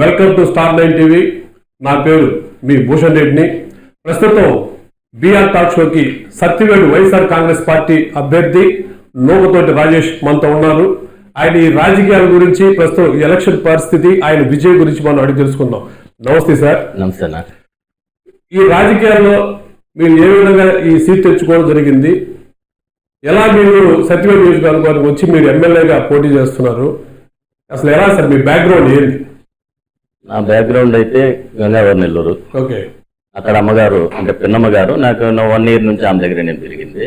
Welcome to star nine TV. నా పేరు మీ భూషణ్ రెడ్డిని. ప్రస్తుతం బీఆర్ టాక్ షోకి సత్యవేడు వైఎస్ఆర్ కాంగ్రెస్ పార్టీ అభ్యర్థి నోగతోటి రాజేష్ మనతో ఉన్నారు. ఆయన ఈ రాజకీయాల గురించి ప్రస్తుతం ఎలక్షన్ పరిస్థితి ఆయన విజయం గురించి మనం అడిగి తెలుసుకుందాం. నమస్తే సార్. నమస్తే ఈ రాజకీయాల్లో మీరు ఏ విధంగా ఈ సీట్ తెచ్చుకోవడం జరిగింది? ఎలా మీరు సత్యవేడు నియోజకవర్గానికి వచ్చి మీరు ఎమ్మెల్యేగా పోటీ చేస్తున్నారు? అసలు ఎలా సార్ మీ బ్యాక్గ్రౌండ్ ఏంటి? నా బ్యాక్గ్రౌండ్ అయితే గంగావరం నెల్లూరు. ఓకే. అక్కడ అమ్మగారు అంటే పిన్నమ్మ గారు నాకు వన్ ఇయర్ నుంచి ఆమె దగ్గర నేను పెరిగింది.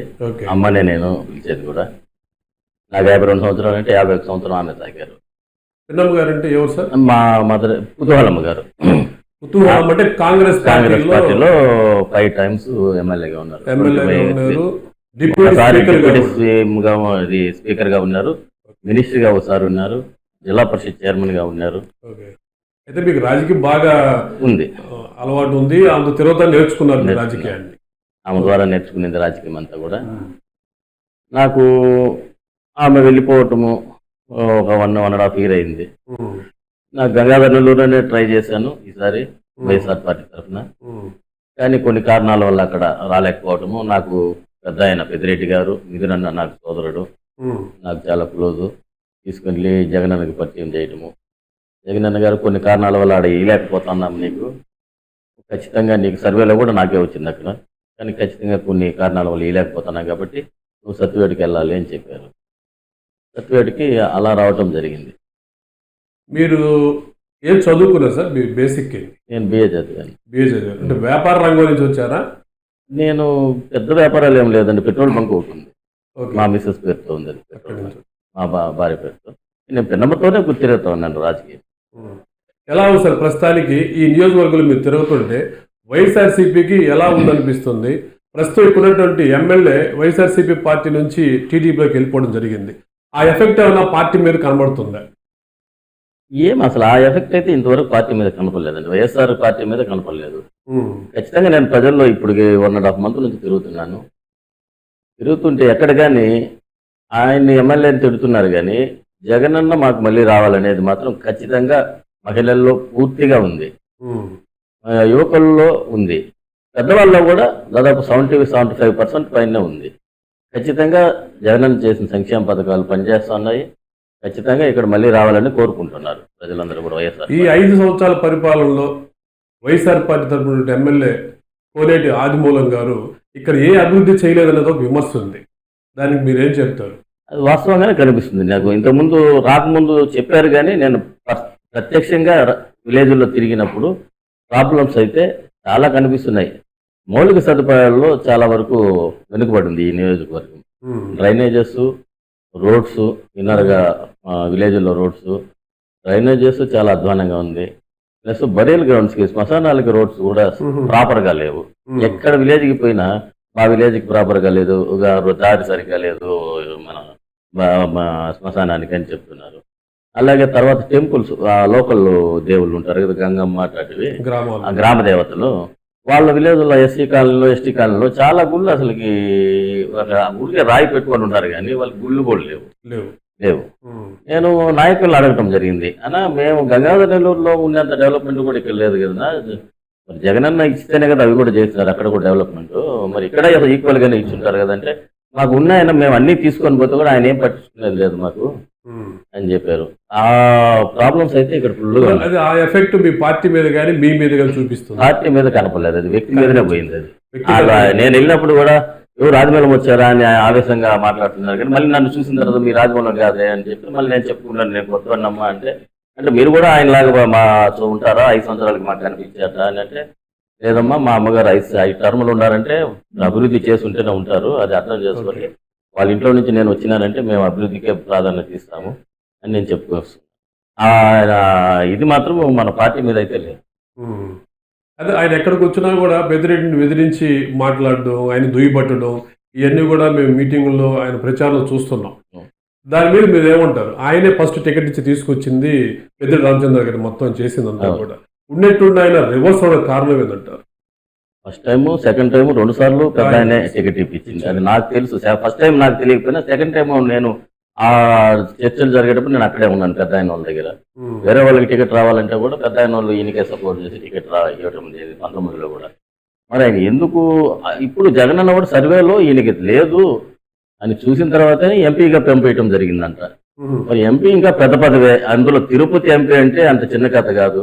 అమ్మనే నేను పిలిచేది కూడా. నాకు యాభై రెండు సంవత్సరాలు అంటే యాభై ఒక సంవత్సరం ఆమె తాకారు పిన్నమ్మ గారు అంటే ఎవరు సార్? మా మదర్ కుతూహలమ్మ గారు. కుతూహలం అంటే కాంగ్రెస్ కాంగ్రెస్ పార్టీలో ఫైవ్ టైమ్స్ ఎమ్మెల్యేగా ఉన్నారు. డిప్యూటీ స్పీకర్గా ఉన్నారు. మినిస్టర్గా ఒకసారి ఉన్నారు. జిల్లా పరిషత్ చైర్మన్గా ఉన్నారు. అయితే మీకు రాజకీయం బాగా ఉంది. అలవాటు ఉంది. అందులో తిరుగుతా నేర్చుకున్నారు. రాజకీయాన్ని. ఆమె ద్వారా నేర్చుకునేది రాజకీయం అంతా కూడా. నాకు ఆమె వెళ్ళిపోవటము ఒక one one and half year అయింది. నాకు గంగాధర్ నెల్లూరులోనే ట్రై చేశాను ఈసారి వైఎస్ఆర్ పార్టీ తరఫున. కానీ కొన్ని కారణాల వల్ల అక్కడ రాలేకపోవటము. నాకు పెద్ద ఆయన పెద్దిరెడ్డి గారు మిథునన్న నాకు సోదరుడు. నాకు చాలా క్లోజు. తీసుకెళ్ళి జగనన్నకి పరిచయం చేయటము. జగనన్న గారు కొన్ని కారణాల వల్ల ఆడ వేయలేకపోతున్నాం నీకు. ఖచ్చితంగా నీకు సర్వేలో కూడా నాకే వచ్చింది అక్కడ. కానీ ఖచ్చితంగా కొన్ని కారణాల వల్ల వేయలేకపోతున్నాం కాబట్టి నువ్వు సత్యవేడికి వెళ్ళాలి అని చెప్పారు. సత్యవేడికి అలా రావటం జరిగింది. మీరు ఏం చదువుకున్నారు సార్? మీ బేసిక్ నేను బిఏ చదివాను. బిఏ చదివారు. అంటే వ్యాపార రంగం నుంచి వచ్చారా? నేను పెద్ద వ్యాపారాలు ఏం లేదండి. పెట్రోల్ బంక్ ఒకటి ఉంది. మా మిస్సెస్ పేరుతో ఉంది? మా భార్య పేరుతో. నేను పిన్నమ్మతోనే గుర్తిరుగుతా ఉన్నాను రాజకీయం. ఎలా ఉంది సార్? ప్రస్తుతానికి ఈ నియోజకవర్గంలో మీరు తిరుగుతుంటే వైఎస్ఆర్సీపీకి ఎలా ఉందనిపిస్తుంది? ప్రస్తుతం ఇక్కడ ఉన్నటువంటి ఎమ్మెల్యే వైఎస్ఆర్సీపీ పార్టీ నుంచి టీడీపీలోకి వెళ్ళిపోవడం జరిగింది. ఆ ఎఫెక్ట్ ఏమైనా పార్టీ మీద కనబడుతుందా? ఏం అసలు ఆ ఎఫెక్ట్ అయితే ఇంతవరకు పార్టీ మీద కనపడలేదండి. వైఎస్ఆర్ పార్టీ మీద కనపడలేదు. ఖచ్చితంగా నేను ప్రజల్లో ఇప్పుడు వన్ అండ్ హాఫ్ మంత్ నుంచి తిరుగుతున్నాను. తిరుగుతుంటే ఎక్కడ కానీ ఆయన్ని ఎమ్మెల్యేని తిడుతున్నారు కానీ జగనన్న మాకు మళ్ళీ రావాలనేది మాత్రం ఖచ్చితంగా మహిళల్లో పూర్తిగా ఉంది. యువకుల్లో ఉంది. పెద్దవాళ్ళలో కూడా దాదాపు సెవెంటీ సెవెంటీ ఫైవ్ పర్సెంట్ పైన ఉంది. ఖచ్చితంగా జగనన్న చేసిన సంక్షేమ పథకాలు పనిచేస్తున్నాయి. ఖచ్చితంగా ఇక్కడ మళ్ళీ రావాలని కోరుకుంటున్నారు ప్రజలందరూ కూడా వైఎస్ఆర్ ఈ ఐదు సంవత్సరాల పరిపాలనలో వైఎస్ఆర్ పార్టీ తరపున ఎమ్మెల్యే కోనేటి ఆదిమూలం గారు ఇక్కడ ఏ అభివృద్ధి చేయలేదనేది ఒక విమర్శ ఉంది. దానికి మీరేం చెప్తారు? అది వాస్తవంగానే కనిపిస్తుంది. నాకు ఇంతకుముందు రాకముందు చెప్పారు కానీ నేను ప్ర- ప్రత్యక్షంగా విలేజ్లో తిరిగినప్పుడు ప్రాబ్లమ్స్ అయితే చాలా కనిపిస్తున్నాయి. మౌలిక సదుపాయాల్లో చాలా వరకు వెనుకబడి ఉంది ఈ నియోజకవర్గం. డ్రైనేజెస్ రోడ్స్ ఇన్నర్గా విలేజ్లో రోడ్స్ డ్రైనేజెస్ చాలా అధ్వానంగా ఉంది. ప్లస్ బరియల్ గ్రౌండ్స్కి శ్మశానాలకి రోడ్స్ కూడా ప్రాపర్గా లేవు. ఎక్కడ విలేజ్కి పోయినా మా విలేజ్కి ప్రాపర్గా లేదు. దారి సరిగ్గా లేదు. మన శ్మశానానికి అని చెప్తున్నారు. అలాగే తర్వాత టెంపుల్స్ లోకల్ దేవుళ్ళు ఉంటారు కదా గంగమ్మ అట్లాంటివి. ఆ గ్రామ దేవతలు. వాళ్ళ విలేజ్లో ఎస్సీ కాలనీలో ఎస్టీ కాలనీలో చాలా గుళ్ళు అసలుకి గుడికి రాయి పెట్టుకొని ఉంటారు కానీ వాళ్ళకి గుళ్ళు కూడా లేవు. లేవు. నేను నాయకులను అడగటం జరిగింది. అన్నా మేము గంగాధర నెల్లూరులో ఉన్నంత డెవలప్మెంట్ కూడా ఇక్కడ లేదు కదా మరి జగనన్న ఇస్తేనే కదా అవి కూడా చేస్తున్నారు అక్కడ కూడా డెవలప్మెంట్. మరి ఇక్కడ ఈక్వల్ గానే ఇచ్చుంటారు కదంటే మాకు ఉన్నాయన మేము అన్ని తీసుకొని పోతే కూడా ఆయన ఏం పట్టించుకునేది లేదు మాకు. అని చెప్పారు. ఆ ప్రాబ్లమ్స్ అయితే ఇక్కడ ఫుల్గా అది ఆ ఎఫెక్ట్ మీ పార్టీ మీద కానీ మీ మీద కానీ చూపిస్తుంది. పార్టీ మీద కనపడలేదు. అది వ్యక్తి మీదనే పోయింది అది. నేను వెళ్ళినప్పుడు కూడా ఎవరు రాజమౌళం వచ్చారా అని ఆవేశంగా మాట్లాడుతున్నారు. కానీ మళ్ళీ నన్ను చూసిన తర్వాత మీ రాజమౌళం కాదే అని చెప్పి మళ్ళీ నేను చెప్పుకున్నాను. నేను కొత్త అంటే అంటే మీరు కూడా ఆయనలాగా మా చూ- ఉంటారా? ఐదు సంవత్సరాలకి మాకు కనిపించారా అని అంటే లేదమ్మా మా అమ్మగారు ఐదు ఐదు టర్ములు ఉన్నారంటే అభివృద్ధి చేసి ఉంటేనే ఉంటారు అది అర్థం చేసుకొని వాళ్ళ ఇంట్లో నుంచి నేను వచ్చినానంటే మేము అభివృద్ధికే ప్రాధాన్యత ఇస్తాము అని నేను ఆ, ఇది మాత్రం మన పార్టీ మీద అయితే లేదు. అదే ఆయన ఎక్కడికి వచ్చినా కూడా బెదిరెడ్డిని బెదిరించి మాట్లాడడం ఆయన దుయ్యబట్టడం ఇవన్నీ కూడా మేము మీటింగుల్లో ఆయన ప్రచారంలో చూస్తున్నాం. దాని మీద మీరు ఏమంటారు ఆయనే ఫస్ట్ టికెట్ ఇచ్చి తీసుకొచ్చింది పెద్దిరెడ్డి రామచంద్ర గారి మొత్తం చేసిందంతా. కూడా. ఉన్నట్టుండి ఆయన రివర్స్ అవడం కారణం ఏంటంటారు ఫస్ట్ టైం సెకండ్ టైం రెండు సార్లు పెద్ద ఆయనే టికెట్ ఇప్పించింది. అది నాకు తెలుసు. ఫస్ట్ టైం నాకు తెలియకపోయినా సెకండ్ టైం నేను ఆ చర్చలు జరిగేటప్పుడు నేను అక్కడే ఉన్నాను పెద్ద ఆయన వాళ్ళ దగ్గర. వేరే వాళ్ళకి టికెట్ రావాలంటే కూడా పెద్ద ఆయన వాళ్ళు ఈయనకే సపోర్ట్ చేసి టికెట్ రా ఇవ్వటం లేదు పంతొమ్మిదిలో కూడా. మరి ఆయన ఎందుకు ఇప్పుడు జగన్ అన్న కూడా సర్వేలో ఈయనకి లేదు. అని చూసిన తర్వాతనే ఎంపీగా పెంపేయటం జరిగిందంట. మరి ఎంపీ ఇంకా పెద్ద పదవే. అందులో తిరుపతి ఎంపీ అంటే అంత చిన్న కథ కాదు.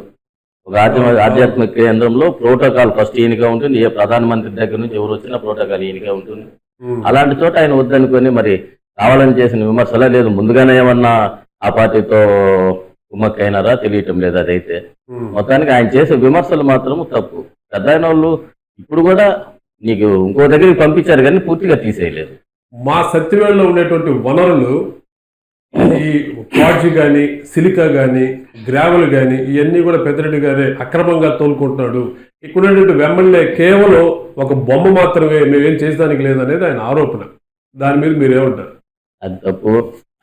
ఒక ఆధ్యాత్మిక ఆధ్యాత్మిక కేంద్రంలో ప్రోటోకాల్ ఫస్ట్ ఈయనగా ఉంటుంది. ఏ ప్రధానమంత్రి దగ్గర నుంచి ఎవరు వచ్చినా ప్రోటోకాల్ ఈయనగా ఉంటుంది. అలాంటి చోట ఆయన వద్దనుకొని మరి కావాలని చేసిన విమర్శలే లేదు. ముందుగానే ఏమన్నా ఆ పార్టీతో కుమ్మక్కైనారా? తెలియటం లేదు అదైతే. మొత్తానికి ఆయన చేసే విమర్శలు మాత్రం తప్పు. పెద్ద వాళ్ళు ఇప్పుడు కూడా నీకు ఇంకో దగ్గరికి పంపించారు కానీ పూర్తిగా తీసేయలేదు. మా సత్యవేళలో ఉండేటువంటి వనరులు ఈ పాడ్జి కానీ సిలికా కానీ గ్రావెల్ కానీ ఇవన్నీ కూడా పెద్దరెడ్డి గారే అక్రమంగా తోలుకుంటున్నాడు. ఇక్కడ ఉన్నటువంటి వెమ్మల్నే కేవలం ఒక బొమ్మ మాత్రమే మేమేం చేయడానికి లేదనేది ఆయన ఆరోపణ. దాని మీద మీరు ఏమంటారు అది తప్పు.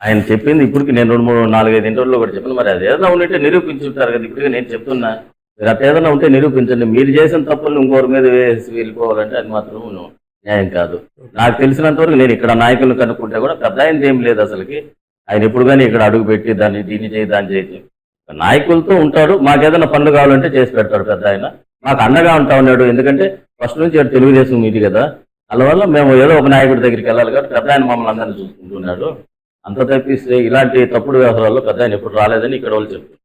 ఆయన చెప్పింది ఇప్పటికి నేను రెండు మూడు నాలుగైదు ఇంటర్వ్యూలో కూడా చెప్పాను. మరి అది ఏదైనా ఉంటే నిరూపించుంటారు కదా ఇప్పటికి నేను చెప్తున్నా. మీరు అట్లా ఏదైనా ఉంటే నిరూపించండి. మీరు చేసిన తప్పులు ఇంకోరి మీద వేసి వెళ్ళిపోవాలంటే అది మాత్రం న్యాయం కాదు. నాకు తెలిసినంత వరకు నేను ఇక్కడ నాయకులను కనుక్కుంటే కూడా పెద్ద ఏం లేదు అసలుకి. ఆయన ఎప్పుడు కానీ ఇక్కడ అడుగు పెట్టి దాన్ని దీన్ని చేయి దాన్ని చేయి నాయకులతో ఉంటాడు. మాకు ఏదైనా పనులు కావాలంటే చేసి పెడతాడు పెద్ద ఆయన. మాకు అండగా ఉంటా ఉన్నాడు. ఎందుకంటే ఫస్ట్ నుంచి తెలుగుదేశం ఇది కదా. అందువల్ల మేము ఏదో ఒక నాయకుడి దగ్గరికి వెళ్ళాలి కాబట్టి పెద్ద ఆయన మమ్మల్ని అందరినీ చూసుకుంటున్నాడు. అంత తప్పిస్తే ఇలాంటి తప్పుడు వ్యవహారాల్లో పెద్ద ఆయన ఎప్పుడు రాలేదని ఇక్కడ వాళ్ళు చెప్తారు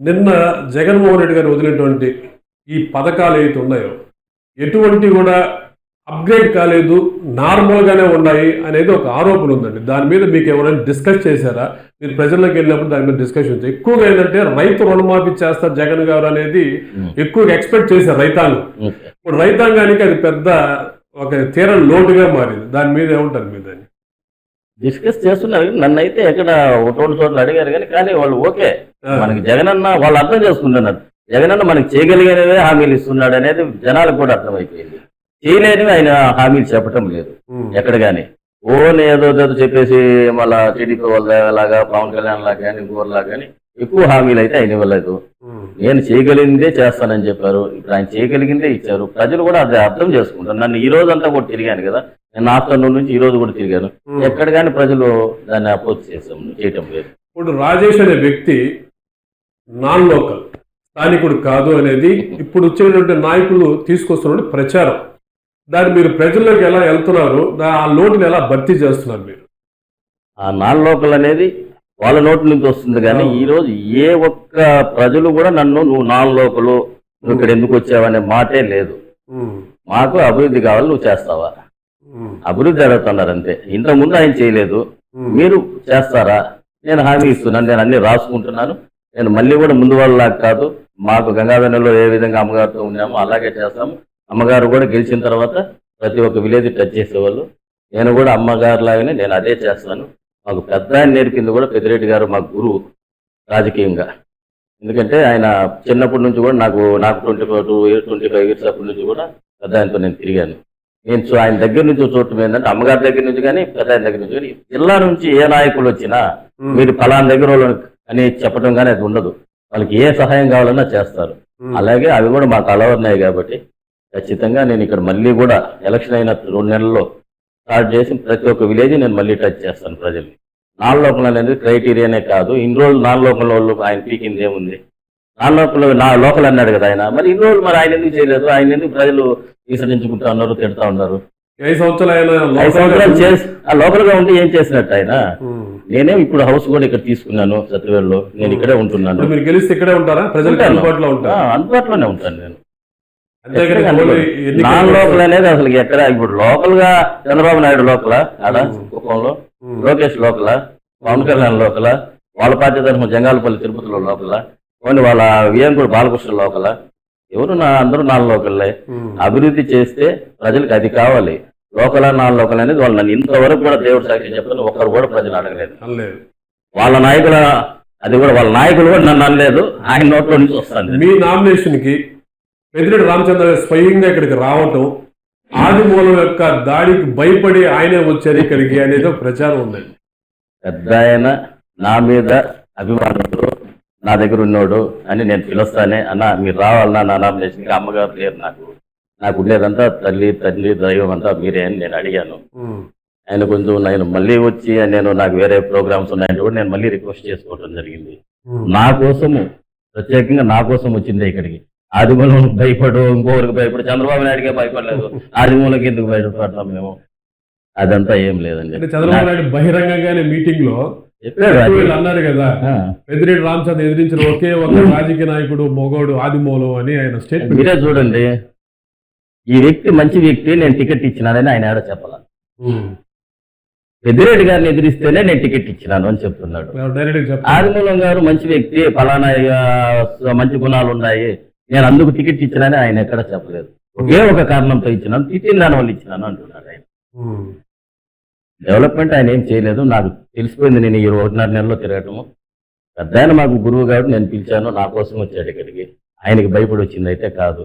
నిన్న జగన్మోహన్ రెడ్డి గారు వదిలినటువంటి ఈ పథకాలు ఏవైతే ఉన్నాయో ఎటువంటి కూడా అప్గ్రేడ్ కాలేదు నార్మల్గానే ఉన్నాయి అనేది ఒక ఆరోపణ ఉందండి. దాని మీద మీకు ఎవరైనా డిస్కస్ చేశారా? మీరు ప్రజల్లోకి వెళ్ళినప్పుడు దాని మీద డిస్కషన్ ఉంది ఎక్కువగా ఏంటంటే రైతు రుణమాఫీ చేస్తారు జగన్ గారు అనేది. ఎక్కువగా ఎక్స్పెక్ట్ చేశారు రైతాంగం. ఇప్పుడు రైతాంగానికి అది పెద్ద ఒక తీరని లోటుగా మారింది. దాని మీద ఏముంటారు మీ దాన్ని డిస్కస్ చేస్తున్నారు నన్ను అయితే ఎక్కడ ఒకటి చోట్ల అడిగారు కానీ కానీ వాళ్ళు ఓకే. మనకి జగనన్న వాళ్ళు అర్థం చేసుకుంటున్నారు. జగనన్న మనకి చేయగలిగినవే హామీలు ఇస్తున్నాడు అనేది జనాలకు కూడా అర్థమైపోయింది. చేయలేనివి ఆయన హామీలు చెప్పటం లేదు. ఎక్కడ కానీ ఓన్ ఏదో ఏదో చెప్పేసి మళ్ళా టీడీపీ వాళ్ళ లాగా పవన్ కళ్యాణ్ లాగా కానీ ఇంకోలాగా కానీ ఎక్కువ హామీలు అయితే ఆయన ఇవ్వలేదు. నేను చేయగలిగిందే చేస్తానని చెప్పారు. ఇప్పుడు ఆయన చేయగలిగిందే ఇచ్చారు. ప్రజలు కూడా అది అర్థం చేసుకుంటారు. నన్ను ఈ రోజు అంతా కూడా తిరిగాను కదా. నేను ఆఫ్టర్నూన్ నుంచి ఈ రోజు కూడా తిరిగాను. ఎక్కడ కానీ ప్రజలు దాన్ని అపోజ్ చేసాం చేయటం లేదు. ఇప్పుడు రాజేష్ అనే వ్యక్తి నాన్ లోకల్ స్థానికుడు కాదు అనేది ఇప్పుడు వచ్చేటువంటి నాయకులు తీసుకొస్తున్న ప్రచారం. దాన్ని మీరు ప్రజల్లోకి ఎలా వెళ్తున్నారు? ఆ లోటుని ఎలా భర్తీ చేస్తున్నారు మీరు? ఆ నాన్ లోకల్ అనేది వాళ్ళ నోటి నుంచి వస్తుంది కానీ. ఈ రోజు ఏ ఒక్క ప్రజలు కూడా నన్ను నువ్వు నాన్ లోకలు నువ్వు ఇక్కడ ఎందుకు వచ్చావనే మాటే లేదు. మాకు అభివృద్ధి కావాలి నువ్వు చేస్తావా? అభివృద్ధి అడుగుతున్నారు అంతే. ఇంతకుముందు ఆయన చేయలేదు. మీరు చేస్తారా? నేను హామీ ఇస్తున్నాను నేను అన్ని రాసుకుంటున్నాను. నేను మళ్ళీ కూడా ముందు వాళ్ళలాగా కాదు మాకు గంగాధరంలో ఏ విధంగా అమ్మగారితో ఉన్నామో అలాగే చేస్తాము. అమ్మగారు కూడా గెలిచిన తర్వాత ప్రతి ఒక్క విలేజ్ టచ్ చేసేవాళ్ళు. నేను కూడా అమ్మగారు లాగానే నేను అదే చేస్తాను మాకు పెద్ద ఆయన నేర్పింది కూడా పెద్దిరెడ్డి గారు మా గురువు రాజకీయంగా. ఎందుకంటే ఆయన చిన్నప్పటి నుంచి కూడా నాకు నాకు twenty five two twenty five years అప్పటి నుంచి కూడా పెద్ద ఆయనతో నేను తిరిగాను. నేను ఆయన దగ్గర నుంచి చూడటం ఏంటంటే అమ్మగారి దగ్గర నుంచి కానీ పెద్ద ఆయన దగ్గర నుంచి కానీ జిల్లా నుంచి ఏ నాయకులు వచ్చినా మీరు ఫలానా దగ్గర వాళ్ళు అని చెప్పడం కానీ అది ఉండదు. వాళ్ళకి ఏ సహాయం కావాలన్నా చేస్తారు. అలాగే అవి కూడా మాకు అలవన్నాయి కాబట్టి ఖచ్చితంగా నేను ఇక్కడ మళ్ళీ కూడా ఎలక్షన్ అయిన రెండు నెలల్లో స్టార్ట్ చేసి ప్రతి ఒక్క విలేజ్ నేను మళ్ళీ టచ్ చేస్తాను ప్రజల్ని. నాన్ లోకల్ అనేది క్రైటీరియానే కాదు. ఇన్ని రోజులు నాన్ లోకల్ వాళ్ళు ఆయన పీకింది ఏముంది? నాన్ లోకల్ నా లోకల్ అన్నాడు కదా ఆయన. మరి ఇన్ని రోజులు మరి ఆయన ఎందుకు చేయలేదు? ఆయన ఎందుకు ప్రజలు విసరించుకుంటా ఉన్నారు తిడతా ఉన్నారు? ఐదు సంవత్సరాలు చేసి ఆ లోకల్గా ఉండి ఏం చేసినట్టు ఆయన. నేనేం ఇప్పుడు హౌస్ కూడా ఇక్కడ తీసుకున్నాను సత్యవేల్లో. నేను ఇక్కడే ఉంటున్నాను. మీరు గెలిస్తే ఇక్కడే ఉంటారా? ప్రజలకు. అందుబాటులో అందుబాటులోనే ఉంటాను నేను. నాన్ లోకల్ అనేది అసలు ఎక్కడ ఇప్పుడు లోకల్గా చంద్రబాబు నాయుడు లోకల్ ఆడ. కుప్పంలో లోకేష్ లోకల్ పవన్ కళ్యాణ్ లోకల్ వాళ్ళ పార్టీ తరఫున జంగాలపల్లి తిరుపతిలో లోకల్ ఓన్లీ వాళ్ళ వియంకుడు బాలకృష్ణ లోకల్. ఎవరు నా అందరూ నాన్ లోకల్లే. అభివృద్ధి చేస్తే ప్రజలకు అది కావాలి. లోకల్ నాన్ లోకల్ అనేది వాళ్ళు నన్ను ఇంతవరకు కూడా దేవుడు సాక్షి చెప్పని ఒక్కరు కూడా ప్రజలు అడగలేదు. వాళ్ళ నాయకుల అది కూడా వాళ్ళ నాయకులు కూడా నన్ను అనలేదు. ఆయన నోట్లో నుంచి వస్తాను మీ నామినేషన్కి పెద్దిరెడ్డి రామచంద్ర స్వయంగా ఇక్కడికి రావటం ఆదిమూలం యొక్క దాడికి భయపడి ఆయనే వచ్చారు ఇక్కడికి అనేది ఒక ప్రచారం ఉందండి. పెద్ద ఆయన నా మీద అభిమానుడు నా దగ్గర ఉన్నోడు అని నేను పిలుస్తానే అన్న మీరు రావాలన్నా నా నామినేషన్కి అమ్మగారు లేరు నాకు నాకు ఉండేదంతా తల్లి తండ్రి దైవం అంతా మీరే అని నేను అడిగాను. ఆయన కొంచెం నేను మళ్ళీ వచ్చి నేను నాకు వేరే ప్రోగ్రామ్స్ ఉన్నాయంటే కూడా నేను మళ్ళీ రిక్వెస్ట్ చేసుకోవడం జరిగింది. నా కోసము ప్రత్యేకంగా నా కోసం వచ్చిందే ఇక్కడికి. ఆదిమూలం భయపడు ఇంకొకరికి భయపడు చంద్రబాబు నాయుడుకే భయపడలేదు. ఆదిమూలకి ఎందుకు భయపడతాం మేము? అదంతా ఏం లేదండి. చంద్రబాబు నాయుడు బహిరంగంగానే మీటింగ్లో అన్నారు కదా పెద్దిరెడ్డి రామచంద్ర ఎదిరించిన ఒకే ఒక రాజకీయ నాయకుడు మొగోడు ఆదిమూలం అని ఆయన స్టేట్మెంట్ మీరే చూడండి. ఈ వ్యక్తి మంచి వ్యక్తి నేను టికెట్ ఇచ్చినానని ఆయన ఆడ చెప్పాల. పెద్దిరెడ్డి గారిని ఎదిరిస్తేనే నేను టికెట్ ఇచ్చినాను అని చెప్తున్నాడు. ఆదిమూలం గారు మంచి వ్యక్తి ఫలానా మంచి గుణాలు ఉన్నాయి. నేను అందుకు టికెట్ ఇచ్చినానని ఆయన ఎక్కడ చెప్పలేదు. ఒకే ఒక కారణంతో ఇచ్చినాను తిట్టిన దాని వల్ల ఇచ్చినాను అంటున్నాడు ఆయన. డెవలప్మెంట్ ఆయన ఏం చేయలేదు నాకు తెలిసిపోయింది నేను ఈ ఒకటిన్నర నెలలో తిరగటము. పెద్ద ఆయన మాకు గురువు గారు నేను పిలిచాను నా కోసం వచ్చాడు ఇక్కడికి. ఆయనకి భయపడి వచ్చింది అయితే కాదు.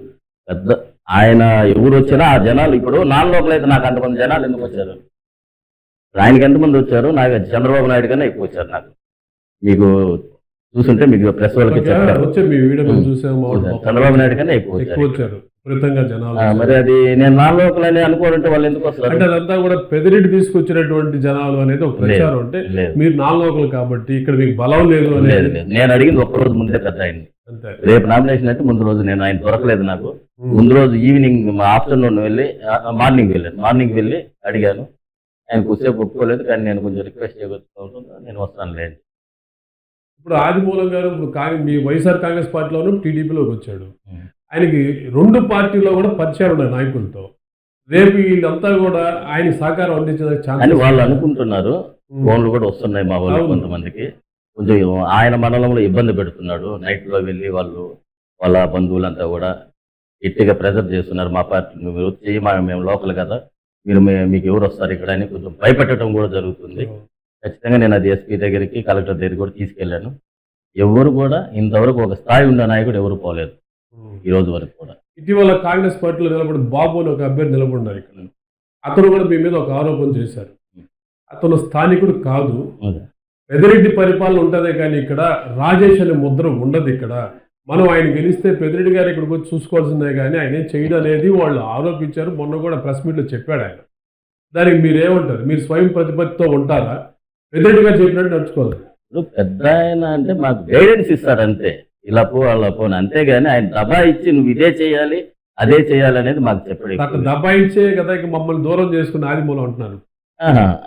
పెద్ద ఆయన ఎవరు వచ్చినా ఆ జనాలు ఇప్పుడు నా లోపల అయితే నాకు అంతమంది జనాలు ఎందుకు వచ్చారు? ఆయనకి ఎంతమంది వచ్చారు? నాకు చంద్రబాబు నాయుడు కన్నా ఎక్కువ వచ్చారు నాకు. మీకు చూసుంటే మీకు ప్రెస్ వాళ్ళకి వచ్చే మీ వీడియో మేము చూసాము చంద్రబాబు నాయుడు కన్నా ఎక్కువ వచ్చారు. ఎక్కువ వచ్చారు విపరీతంగా జనాలు మరి అది నేను నా లోపలని అనుకోవాలంటే వాళ్ళు ఎందుకు వస్తారు? అంటే అదంతా కూడా పెదిరెడ్డి తీసుకొచ్చినటువంటి జనాలు అనేది ఒక ప్రచారం అంటే మీరు నాలుగోకలు కాబట్టి ఇక్కడ మీకు బలం లేదు అనేది నేను అడిగింది ఒక్క రోజు ముందే పెద్ద ఆయన్ని. రేపు నామినేషన్ అయితే ముందు రోజు నేను ఆయన దొరకలేదు నాకు. ముందు రోజు ఈవినింగ్ ఆఫ్టర్నూన్ వెళ్ళి మార్నింగ్ వెళ్ళాను. మార్నింగ్ వెళ్ళి అడిగాను. ఆయన కొద్దిసేపు ఒప్పుకోలేదు కానీ నేను కొంచెం రిక్వెస్ట్ చేయవచ్చు నేను వస్తాను లేదు ఇప్పుడు ఆదిమూలం గారు ఇప్పుడు కాంగ్రెస్ మీ వైఎస్ఆర్ కాంగ్రెస్ పార్టీలోను టీడీపీలోకి వచ్చాడు. ఆయనకి రెండు పార్టీల్లో కూడా పరిచయాలు ఉన్నాయి నాయకులతో. రేపు వీళ్ళంతా కూడా ఆయన సహకారం అందించడానికి అని ఛాన్స్ వాళ్ళు అనుకుంటున్నారు. ఫోన్లు కూడా వస్తున్నాయి మా వాళ్ళు. కొంతమందికి. కొంచెం ఆయన మండలంలో ఇబ్బంది పెడుతున్నాడు. నైట్లో వెళ్ళి వాళ్ళు వాళ్ళ బంధువులంతా కూడా గట్టిగా ప్రెజర్ చేస్తున్నారు. మా పార్టీ మీరు వచ్చి మా మేము లోకల్ కదా. మీరు మీకు ఎవరు వస్తారు ఇక్కడ అని కొంచెం భయపెట్టడం కూడా జరుగుతుంది. ఖచ్చితంగా నేను అది ఎస్పీ దగ్గరికి కలెక్టర్ దగ్గరికి కూడా తీసుకెళ్ళాను ఎవరు కూడా ఇంతవరకు ఒక స్థాయి ఉన్న నాయకుడు ఎవరు పోలేదు. ఈ రోజు వరకు కూడా. ఇటీవల కాంగ్రెస్ పార్టీలో నిలబడి బాబు అని ఒక అభ్యర్థి నిలబడినారు ఇక్కడ. అతను కూడా మీ మీద ఒక ఆరోపణ చేశారు. అతను స్థానికుడు కాదు. పెదిరెడ్డి పరిపాలన ఉంటదే కానీ ఇక్కడ రాజేష్ అనే ముద్ర ఉండదు ఇక్కడ. మనం ఆయన గెలిస్తే పెదిరెడ్డి గారు ఇక్కడికి వచ్చి చూసుకోవాల్సిందే కానీ ఆయన ఏం చేయడం అనేది వాళ్ళు ఆరోపించారు. మొన్న కూడా ప్రెస్ మీట్లో చెప్పాడు ఆయన. దానికి మీరేమంటారు? మీరు స్వయం ప్రతిపత్తితో ఉంటారా? గారు చెప్పినట్టు నడుచుకోవాలి. ఇప్పుడు పెద్ద ఆయన అంటే మాకు గైడెన్స్ ఇస్తాడు అంతే ఇలా పో అలా పోను అంతేగాని ఆయన దబా ఇచ్చి నువ్వు ఇదే చేయాలి అదే చేయాలి అనేది మాకు చెప్పాడు అట్లా దబాయించే కదా ఇక మమ్మల్ని దూరం చేసుకుని ఆదిమూలం అంటున్నారు.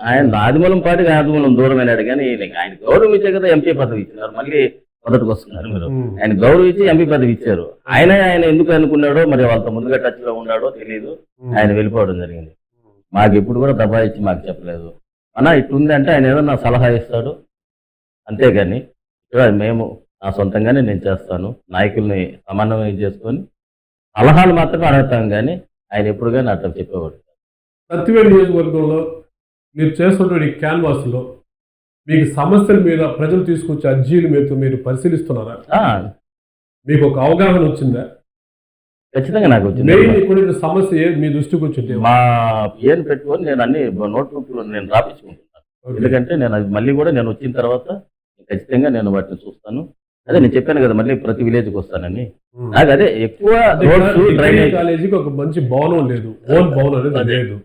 ఆయన ఆదిమూలం పాటికి ఆదిమూలం దూరమైనాడు కానీ ఆయన గౌరవం ఇచ్చే కదా ఎంపీ పదవి ఇచ్చినారు. మళ్ళీ మొదటికి వస్తున్నారు మీరు. ఆయన గౌరవం ఇచ్చి ఎంపీ పదవి ఇచ్చారు. ఆయన ఆయన ఎందుకు అనుకున్నాడో మరి వాళ్ళతో ముందుగా టచ్లో ఉన్నాడో తెలియదు ఆయన వెళ్ళిపోవడం జరిగింది. మాకు ఇప్పుడు కూడా దబా ఇచ్చి మాకు చెప్పలేదు. అన్న ఇట్లుంది అంటే ఆయన ఏదో నా సలహా ఇస్తాడు. అంతేగాని ఇక్కడ మేము నా సొంతంగానే నేను చేస్తాను. నాయకుల్ని సమన్వయం చేసుకొని సలహాలు మాత్రమే అడుగుతాం కానీ ఆయన ఎప్పుడు కానీ అట్లా చెప్పేవాడు సత్యవేడి నియోజకవర్గంలో మీరు చేస్తున్నటువంటి క్యాన్వాస్లో మీకు సమస్యల మీద ప్రజలు తీసుకొచ్చే అర్జీలు మీద మీరు పరిశీలిస్తున్నారా? మీకు ఒక అవగాహన వచ్చిందా? ఖచ్చితంగా నాకు వచ్చింది. సమస్య ఏది మీ దృష్టికి వచ్చింది? మా పిఎన్ పెట్టుకొని నేను అన్ని నోట్బుక్ నేను రాపించుకుంటున్నాను. ఎందుకంటే నేను అది మళ్ళీ కూడా నేను వచ్చిన తర్వాత ఖచ్చితంగా నేను వాటిని చూస్తాను. అదే నేను చెప్పాను కదా మళ్ళీ ప్రతి విలేజ్కి వస్తానని. నాకు అదే ఎక్కువ కాలేజీకి ఒక మంచి భవనం లేదు. ఓన్ భవనం అనేది అదే. లేదు.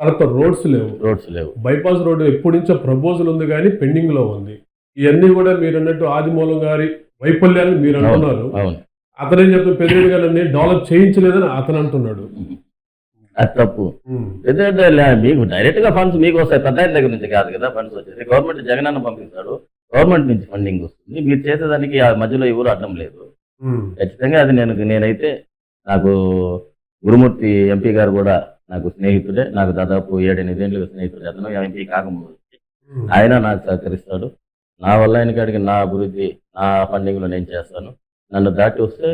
తర్వాత రోడ్స్ లేవు. రోడ్స్ లేవు. బైపాస్ రోడ్ ఎప్పటి నుంచో ప్రపోజల్ ఉంది కానీ పెండింగ్లో ఉంది. ఇవన్నీ కూడా మీరు అన్నట్టు ఆదిమూలం గారి వైఫల్యాలు మీరు అంటున్నారు. అవును. అతనేం చెప్తున్న పెద్దరెడ్డి గారు అన్ని డెవలప్ చేయించలేదని అతను అంటున్నాడు. అది తప్పు. ఎందుకంటే మీకు డైరెక్ట్గా ఫండ్స్ మీకు వస్తాయి. పెద్ద ఆయన దగ్గర నుంచి కాదు కదా ఫండ్స్ వచ్చేది. గవర్నమెంట్ జగనన్న పంపిస్తాడు. గవర్నమెంట్ నుంచి ఫండింగ్ వస్తుంది. మీరు చేసేదానికి ఆ మధ్యలో ఎవరు అడ్డం లేదు. ఖచ్చితంగా అది నేను నేనైతే నాకు గురుమూర్తి ఎంపీ గారు కూడా నాకు స్నేహితుడే. నాకు దాదాపు ఏడెనిమిదేళ్ళు స్నేహితుడే. అతను ఎంపీ కాకముందు. ఆయన నాకు సహకరిస్తాడు. నా వల్ల ఆయన కాడికి నా అభివృద్ధి నా ఫండింగ్లో నేను చేస్తాను. నన్ను దాటి వస్తే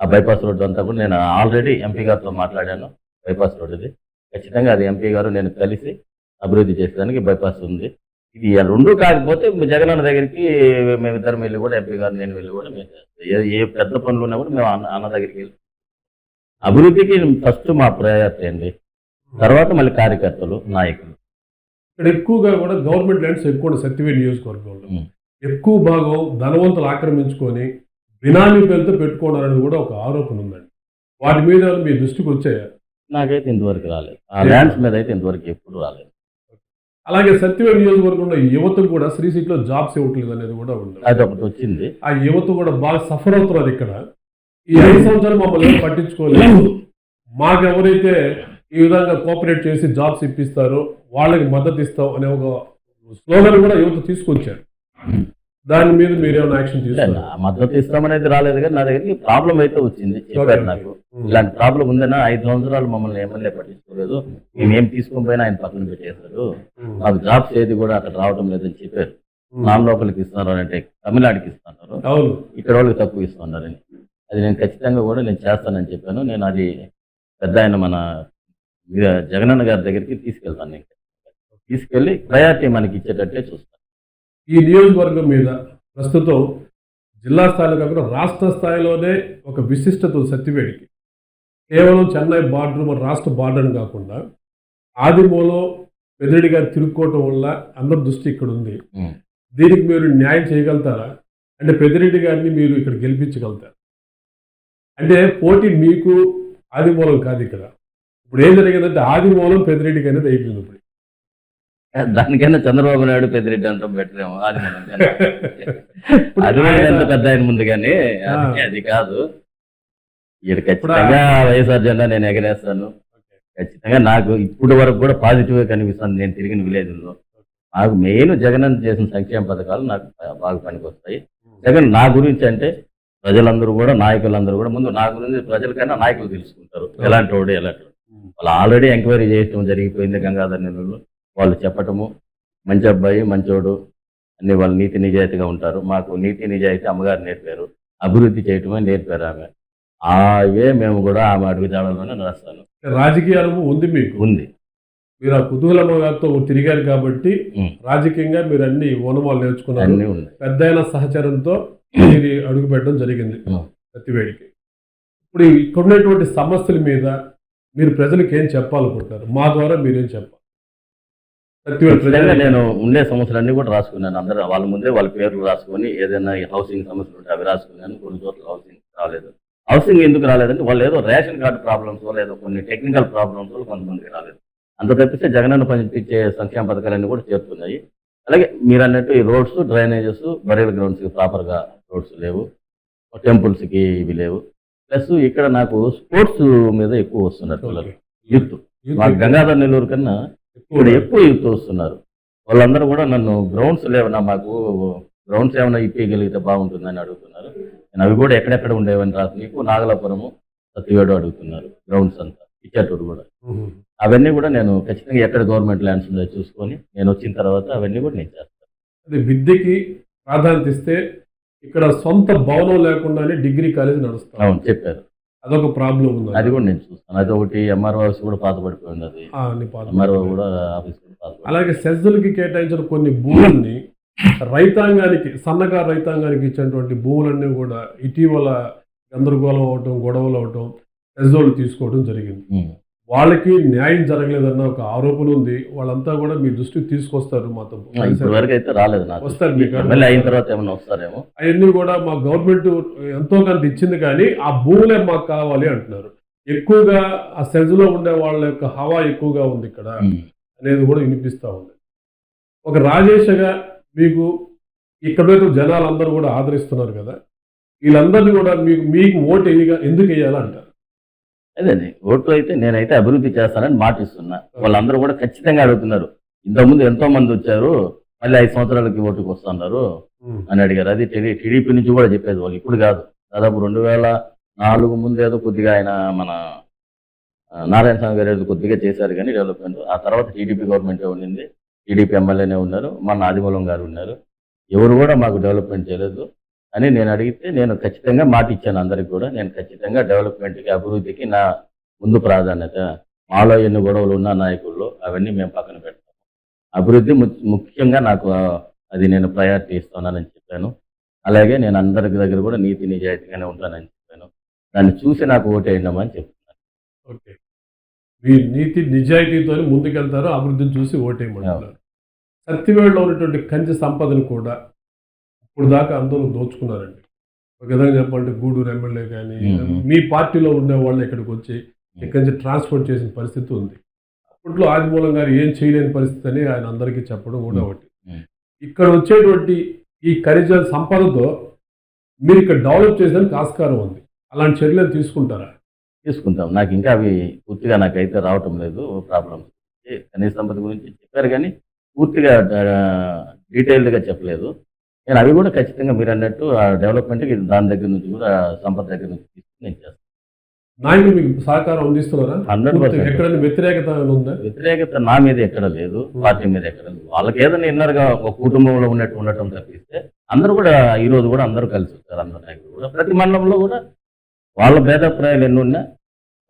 ఆ బైపాస్ రోడ్డు అంతా కూడా నేను ఆల్రెడీ ఎంపీ గారితో మాట్లాడాను. బైపాస్ రోడ్ ఇది. ఖచ్చితంగా అది ఎంపీ గారు నేను కలిసి అభివృద్ధి చేసేదానికి బైపాస్ ఉంది. ఇది రెండు కాకపోతే జగనన్న దగ్గరికి మేమిద్దరం వెళ్ళి కూడా ఎంపీ గారు నేను వెళ్ళి కూడా మేము. ఏ పెద్ద పనులు ఉన్నా కూడా మేము అన్న అన్న దగ్గరికి వెళ్ళి అభివృద్ధికి ఫస్ట్ మా ప్రయారిటీ అండి. తర్వాత మళ్ళీ కార్యకర్తలు నాయకులు. ఇక్కడ ఎక్కువగా కూడా గవర్నమెంట్ ల్యాండ్స్ ఎక్కువ సత్యవేడి నియోజకవర్గంలో. ఎక్కువ భాగం ధనవంతులు ఆక్రమించుకొని బినామీ పేరుతో పెట్టుకోవడం అనేది కూడా ఒక ఆరోపణ ఉందండి. వాటి మీద మీ దృష్టికి వచ్చాయా నాకైతే ఇంతవరకు రాలేదు. ఆ ల్యాండ్స్ మీద అయితే ఇంతవరకు ఎప్పుడు రాలేదు. అలాగే సత్యవేడు నియోజకవర్గంలో యువతకు కూడా శ్రీ సీట్లో జాబ్స్ ఇవ్వట్లేదు అనేది కూడా ఉంది. అది ఒకటి వచ్చింది. ఆ యువత కూడా బాగా సఫర్ అవుతున్నారు ఇక్కడ. ఈ ఐదు సంవత్సరాలు మమ్మల్ని పట్టించుకోలేదు. మాకు ఎవరైతే ఈ విధంగా కోఆపరేట్ చేసి జాబ్స్ ఇప్పిస్తారో వాళ్ళకి మద్దతు ఇస్తాం అనే ఒక స్లోగన్ కూడా యువత తీసుకొచ్చారు. దాని మీద మీరేమైనా యాక్షన్ అంటే తీసుకున్నారు నా మద్దతు ఇస్తామనేది రాలేదు కానీ నా దగ్గరికి ప్రాబ్లం అయితే వచ్చింది. చెప్పారు నాకు. ఓకే. ఇలాంటి ప్రాబ్లం ఉందన్నా ఐదు సంవత్సరాలు మమ్మల్ని ఎమ్మెల్యే పట్టించుకోలేదు. మేము ఏం తీసుకొని పోయినా ఆయన పక్కన పెట్టేశారు. ఉమ్. మాకు జాబ్స్ ఏది కూడా అక్కడ రావడం లేదని చెప్పారు. నాన్ లోపలికి ఇస్తున్నారు అంటే తమిళనాడుకి ఇస్తున్నారు. అవును. ఇక్కడ వాళ్ళకి తక్కువ ఇస్తున్నారని. అది నేను ఖచ్చితంగా కూడా నేను చేస్తానని చెప్పాను. నేను అది పెద్ద ఆయన మన జగనన్న గారి దగ్గరికి తీసుకెళ్తాను నేను. తీసుకెళ్ళి ప్రయారిటీ మనకి ఇచ్చేటట్టే చూస్తాను. ఈ నియోజకవర్గం మీద ప్రస్తుతం జిల్లా స్థాయిలో కాకుండా రాష్ట్ర స్థాయిలోనే ఒక విశిష్టత ఉంది సత్యవేడికి. కేవలం చెన్నై బార్డర్ మన రాష్ట్ర బార్డర్ అని కాకుండా ఆదిమూలం పెదిరెడ్డి గారు తిరుక్కోవటం వల్ల అందరి దృష్టి ఇక్కడ ఉంది. దీనికి మీరు న్యాయం చేయగలుగుతారా? అంటే పెదిరెడ్డి గారిని మీరు ఇక్కడ గెలిపించగలుగుతారు? అంటే పోటీ మీకు ఆదిమూలం కాదు ఇక్కడ. ఇప్పుడు ఏం జరిగిందంటే ఆదిమూలం పెదిరెడ్డికి అనేది అయిపోయింది ఇప్పుడు. దానికైనా చంద్రబాబు నాయుడు పెద్దిరెడ్డి అంటాం బెటరేమో అది అది ఎంత పెద్ద ఆయన ముందు కానీ. అది- కాదు. ఇక్కడ ఖచ్చితంగా వైఎస్ఆర్ జెండా నేను ఎగరేస్తాను. ఖచ్చితంగా నాకు ఇప్పుడు వరకు కూడా పాజిటివ్గా కనిపిస్తుంది నేను తిరిగిన విలేజ్లో. నాకు మెయిన్ జగన్ చేసిన సంక్షేమ పథకాలు నాకు బాగా పనికొస్తాయి. జగన్ నా గురించి అంటే ప్రజలందరూ కూడా నాయకులందరూ కూడా ముందు నా గురించి ప్రజలకైనా నాయకులు తెలుసుకుంటారు. ఎలాంటి వాడు ఎలాంటి. వాళ్ళు ఆల్రెడీ ఎంక్వైరీ చేయటం జరిగిపోయింది గంగాధర్ నెలలు వాళ్ళు చెప్పటము మంచి అబ్బాయి మంచోడు అన్ని వాళ్ళు నీతి నిజాయితీగా ఉంటారు. మాకు నీతి నిజాయితీ అమ్మగారు నేర్పారు. అభివృద్ధి చేయటమే నేర్పారు ఆమె. అవే మేము కూడా ఆమె అడుగుజాడలోనే నడుస్తాను. రాజకీయ అనుభవం ఉంది మీకు? ఉంది. మీరు ఆ కుతూహలమ్మ గారితో తిరిగారు కాబట్టి. రాజకీయంగా మీరు అన్ని ఓనమాలు నేర్చుకున్నారు. పెద్ద అయిన సహచరంతో మీరు అడుగు పెట్టడం జరిగింది ఉం. సత్యవేడికి ఇప్పుడు ఇక్కడ ఉన్నటువంటి సమస్యల మీద మీరు ప్రజలకు ఏం చెప్పాలనుకుంటున్నారు? మా ద్వారా మీరేం చెప్పాలి? నేను ఉండే సమస్యలన్నీ కూడా రాసుకున్నాను. అందరూ వాళ్ళ ముందే వాళ్ళ పేర్లు రాసుకొని ఏదైనా హౌసింగ్ సమస్యలు ఉంటే అవి రాసుకున్నాను. కొన్ని చోట్ల హౌసింగ్ రాలేదు. హౌసింగ్ ఎందుకు రాలేదంటే వాళ్ళు ఏదో రేషన్ కార్డు ప్రాబ్లమ్స్ లేదో కొన్ని టెక్నికల్ ప్రాబ్లమ్స్ కొంతమందికి రాలేదు. అంత తప్పిస్తే జగనన్న పంపించే సంక్షేమ పథకాలన్నీ కూడా చేరుతున్నాయి. అలాగే మీరు అన్నట్టు ఈ రోడ్స్ డ్రైనేజెస్ బరియల్ గ్రౌండ్స్కి ప్రాపర్గా రోడ్స్ లేవు. టెంపుల్స్కి ఇవి లేవు. ప్లస్ ఇక్కడ నాకు స్పోర్ట్స్ మీద ఎక్కువ వస్తున్నారు పిల్లలు. యూత్ మా గంగాధర్ నెల్లూరు కన్నా ఇక్కడ ఎక్కువ యూత్ వస్తున్నారు వాళ్ళందరూ కూడా నన్ను గ్రౌండ్స్ లేవన్నా మాకు గ్రౌండ్స్ ఏమైనా ఇప్పగలిగితే బాగుంటుందని అడుగుతున్నారు. నేను అవి కూడా ఎక్కడెక్కడ ఉండేవని రాసి నీకు నాగలాపురము సత్యవేడు అడుగుతున్నారు గ్రౌండ్స్ అంతా ఇచ్చేటూరు కూడా. అవన్నీ కూడా నేను ఖచ్చితంగా ఎక్కడ గవర్నమెంట్ ల్యాండ్స్ ఉందో చూసుకొని నేను వచ్చిన తర్వాత అవన్నీ కూడా నేను చేస్తాను. అదే విద్యకి ప్రాధాన్యత ఇస్తే ఇక్కడ సొంత భవనం లేకుండానే డిగ్రీ కాలేజ్ నడుస్తాం. అవును చెప్పారు. అదొక ప్రాబ్లం ఉంది అది కూడా నేను చూస్తాను. అది ఒకటి ఎంఆర్ఓ ఆఫీస్ కూడా పాత పడిపోయి ఉన్నది ఆ, అన్ని పాత- ఎంఆర్ఓ కూడా ఆఫీస్ పడిపోయింది. అలాగే సెజ్జలకి కేటాయించిన కొన్ని భూముల్ని రైతాంగానికి సన్నకారు రైతాంగానికి ఇచ్చినటువంటి భూములన్నీ కూడా ఇటీవల గందరగోళం అవటం గొడవలు అవటం సెజ్జోళ్ళు తీసుకోవడం జరిగింది. వాళ్ళకి న్యాయం జరగలేదన్న ఒక ఆరోపణ ఉంది. వాళ్ళంతా కూడా మీ దృష్టికి తీసుకొస్తారు మాతో. అయితే రాలేదు వస్తారు మీకు అయిన తర్వాత ఏమైనా వస్తారేమో. అవన్నీ కూడా మా గవర్నమెంట్ ఎంతో కొంత ఇచ్చింది కానీ ఆ భూములే మాకు కావాలి అంటున్నారు. ఎక్కువగా ఆ సెజ్లో ఉండే వాళ్ళ యొక్క హవా ఎక్కువగా ఉంది ఇక్కడ. అనేది కూడా వినిపిస్తూ ఉంది. ఒక రాజేష్గా మీకు ఇక్కడ జనాలు అందరూ కూడా ఆదరిస్తున్నారు కదా. వీళ్ళందరినీ కూడా మీకు మీకు ఓటు ఎందుకు వేయాలంటారు అదే ఓట్లు అయితే నేనైతే అభివృద్ధి చేస్తానని మాటిస్తున్నా. వాళ్ళందరూ కూడా ఖచ్చితంగా అడుగుతున్నారు. ఇంతకుముందు ఎంతో మంది వచ్చారు మళ్ళీ ఐదు సంవత్సరాలకి ఓటుకు వస్తున్నారు అని అడిగారు. అది టీడీ- టీడీపీ నుంచి కూడా చెప్పేది వాళ్ళు. ఇప్పుడు కాదు. దాదాపు రెండు వేల నాలుగు ముందు ఏదో కొద్దిగా ఆయన మన నారాయణ స్వామి గారు ఏదో కొద్దిగా చేశారు కానీ డెవలప్మెంట్. ఆ తర్వాత టీడీపీ గవర్నమెంటే ఉండింది? టీడీపీ ఎమ్మెల్యేనే ఉన్నారు. మన ఆదిమూలం గారు ఉన్నారు. ఎవరు కూడా మాకు డెవలప్మెంట్ చేయలేదు. అని నేను అడిగితే నేను ఖచ్చితంగా మాట ఇచ్చాను అందరికి కూడా. నేను ఖచ్చితంగా డెవలప్మెంట్కి అభివృద్ధికి నా ముందు ప్రాధాన్యత మాలో ఎన్ని గొడవలు ఉన్న నాయకుల్లో అవన్నీ మేము పక్కన పెడతాము. అభివృద్ధి ముఖ్యంగా నాకు అది నేను ప్రయారిటీ ఇస్తున్నానని చెప్పాను. అలాగే నేను అందరికి దగ్గర కూడా నీతి నిజాయితీగానే ఉంటానని చెప్పాను. దాన్ని చూసి నాకు ఓటేయండమా అని చెప్తున్నాను. ఓకే. మీ నీతి నిజాయితీతో ముందుకెళ్తారు అభివృద్ధిని చూసి ఓటేయమంటున్నారు. సత్యవేడలో ఉన్నటువంటి కంచి సంపదను కూడా ఇప్పుడు దాకా అందరూ దోచుకున్నారండి. ఒక విధంగా చెప్పాలంటే గూడూరు ఎమ్మెల్యే కానీ. మీ పార్టీలో ఉండే వాళ్ళు ఇక్కడికి వచ్చి ఇక్కడి నుంచి ట్రాన్స్పోర్ట్ చేసిన పరిస్థితి ఉంది. అప్పట్లో ఆదిమూలం గారు ఏం చేయలేని పరిస్థితి అని ఆయన అందరికీ చెప్పడం కూడా. ఒకటి. ఇక్కడ వచ్చేటువంటి ఈ ఖనిజ సంపదతో మీరు ఇక్కడ డెవలప్ చేసేదానికి ఆస్కారం ఉంది. అలాంటి చర్యలు తీసుకుంటారా? తీసుకుంటాం. నాకు ఇంకా అవి పూర్తిగా నాకైతే రావటం లేదు ప్రాబ్లమ్స్ కనీస సంపద గురించి చెప్పారు కానీ పూర్తిగా డీటెయిల్డ్గా చెప్పలేదు. నేను అవి కూడా ఖచ్చితంగా మీరు అన్నట్టు ఆ డెవలప్మెంట్కి దాని దగ్గర నుంచి కూడా సంపద దగ్గర నుంచి తీసుకుని నేను చేస్తాను. నాయకులు మీకు సహకారం అందిస్తున్నారా? 100% పూర్తిగా ఎక్కడైనా వ్యతిరేకత ఉందా? వ్యతిరేకత నా మీద ఎక్కడ లేదు పార్టీ మీద ఎక్కడ లేదు. వాళ్ళకి ఏదైనా ఇన్నర్గా ఒక కుటుంబంలో ఉన్నట్టు ఉండటం తప్పిస్తే అందరూ కూడా ఈ రోజు కూడా అందరూ కలిసి వచ్చారు అందరు నాయకులు కూడా. ప్రతి మండలంలో కూడా వాళ్ళ భేదాభిప్రాయాలు ఎన్ని ఉన్నా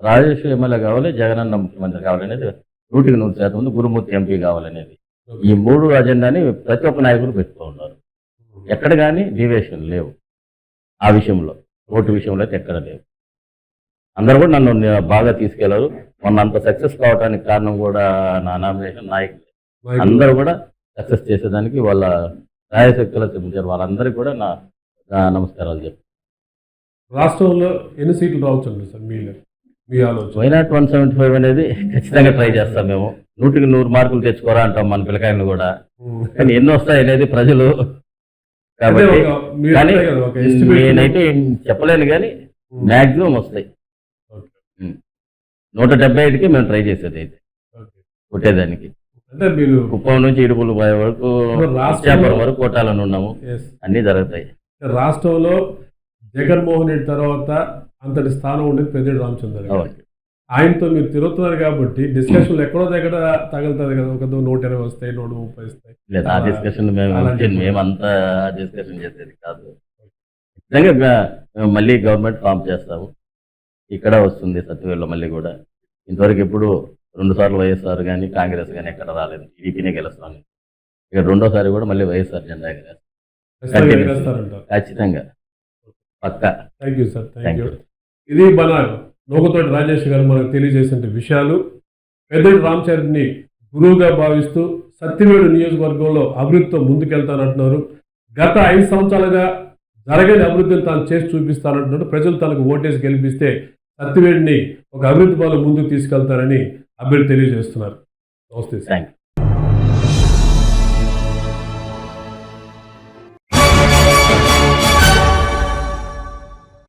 రాజేష్ ఎమ్మెల్యే కావాలి జగనన్న ముఖ్యమంత్రి కావాలనేది నూటికి నూరు శాతం ఉంది గురుమూర్తి ఎంపీ కావాలనేది. ఈ మూడు అజెండాని ప్రతి ఒక్క నాయకుడు పెట్టుకో ఉన్నారు ఎక్కడ కానీ డివేషన్ లేవు. ఆ విషయంలో ఓటు విషయంలో అయితే ఎక్కడ లేవు. అందరూ కూడా నన్ను బాగా తీసుకెళ్ళారు. మొన్న అంత సక్సెస్ కావడానికి కారణం కూడా నా నామినేషన్ నాయకులు. నాయకులు. అందరూ కూడా సక్సెస్ చేసేదానికి వాళ్ళ రాయశక్తులు చూపించారు వాళ్ళందరికీ కూడా నా నమస్కారాలు చెప్తాను రాష్ట్రంలో ఎన్ని సీట్లు రావచ్చు సార్ మీ మీ ఆలోచన? వైనాట్ వన్ సెవెంటీ ఫైవ్ అనేది ఖచ్చితంగా ట్రై చేస్తాం మేము. నూటికి నూరు మార్కులు తెచ్చుకోరా అంటాం మన పిల్లకాయలు కూడా. కానీ ఎన్ని వస్తాయి అనేది ప్రజలు కాబట్టి నేనైతే చెప్పలేను కానీ ఉమ్. మ్యాక్సిమం వస్తాయి. ఉమ్. నూట డెబ్బై ఐదుకి మేము ట్రై చేసేది అయితే. కొట్టేదానికి అంటే మీరు కుప్పం నుంచి ఇడుపులు పోయే వరకు ఇచ్చాపురం వరకు కొట్టాలని ఉన్నాము అన్నీ జరుగుతాయి రాష్ట్రంలో జగన్మోహన్ రెడ్డి తర్వాత అంతటి స్థానం ఉండేది పెద్దిరెడ్డి రామచంద్ర. ఆయనతో మీరు తిరుగుతున్నారు కాబట్టి డిస్కషన్ ఎక్కడో దగ్గర తగులుతుంది కదా. ఒక నూట ఇరవై వస్తాయి నూట ముప్పై వస్తాయి. లేదు ఆ డిస్కషన్ మేమంతా డిస్కషన్ చేసేది కాదు. నిజంగా మళ్ళీ గవర్నమెంట్ ఫామ్ చేస్తాము. ఇక్కడ వస్తుంది సత్యవేల్లో మళ్ళీ కూడా. ఇంతవరకు ఎప్పుడు రెండు సార్లు వైఎస్ఆర్ కానీ కాంగ్రెస్ కానీ ఎక్కడ రాలేదు. టీడీపీనే గెలుస్తాను ఇక రెండోసారి కూడా మళ్ళీ వైఎస్ఆర్ జెండా. ఖచ్చితంగా పక్కా. Thank you sir thank you. ఇది మన నోగుతోటి రాజేష్ గారు మనకు తెలియజేసిన విషయాలు పెద్దటి రామచరణ్ని గురువుగా భావిస్తూ సత్యవేడు నియోజకవర్గంలో అభివృద్ధితో ముందుకెళ్తానంటున్నారు. గత ఐదు సంవత్సరాలుగా జరగని అభివృద్ధిని తాను చేసి చూపిస్తానంటున్నాడు. ప్రజలు తనకు ఓటేసి గెలిపిస్తే సత్యవేడిని ఒక అభివృద్ధి పాలు ముందుకు తీసుకెళ్తారని అభ్యర్థి తెలియజేస్తున్నారు. నమస్తే థ్యాంక్ యూ